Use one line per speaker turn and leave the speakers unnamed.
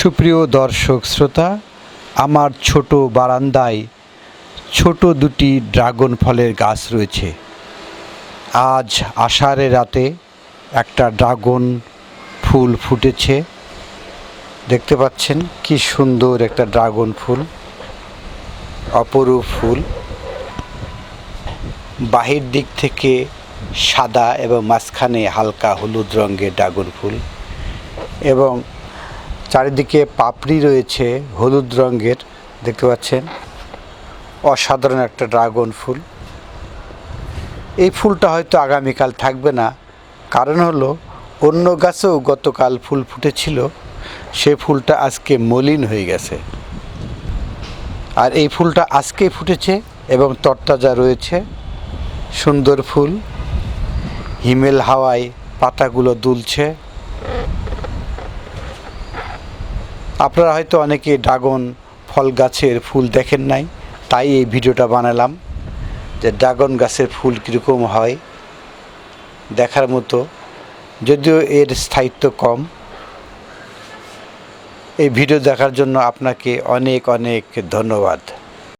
সুপ্রিয় দর্শক শ্রোতা, আমার ছোট বারান্দায় ছোট দুটি ড্রাগন ফলের গাছ রয়েছে। আজ আষাঢ়ে রাতে একটা ড্রাগন ফুল ফুটেছে। দেখতে পাচ্ছেন কি সুন্দর একটা ড্রাগন ফুল, অপরূপ ফুল। বাহির দিক থেকে সাদা এবং মাঝখানে হালকা হলুদ রঙের ড্রাগন ফুল এবং চারিদিকে পাপড়ি রয়েছে, হলুদ রঙের, দেখতে পাচ্ছেন? অসাধারণ একটা ড্রাগন ফুল। এই ফুলটা হয়তো আগামীকাল থাকবে না। কারণ হলো, অন্য গাছেও গতকাল ফুল ফুটেছিল, সে ফুলটা আজকে মলিন হয়ে গেছে। আর এই ফুলটা আজকেই ফুটেছে এবং তরতাজা রয়েছে। সুন্দর ফুল। হিমেল হাওয়ায় পাতাগুলো দুলছে। আপনারা হয়তো অনেকে ড্রাগন ফল গাছের ফুল দেখেন নাই, তাই এই ভিডিওটা বানালাম, যে ড্রাগন গাছের ফুল কীরকম হয় দেখার মতো। যদিও এর স্থায়িত্ব কম, এই ভিডিও দেখার জন্য আপনাকে অনেক অনেক ধন্যবাদ।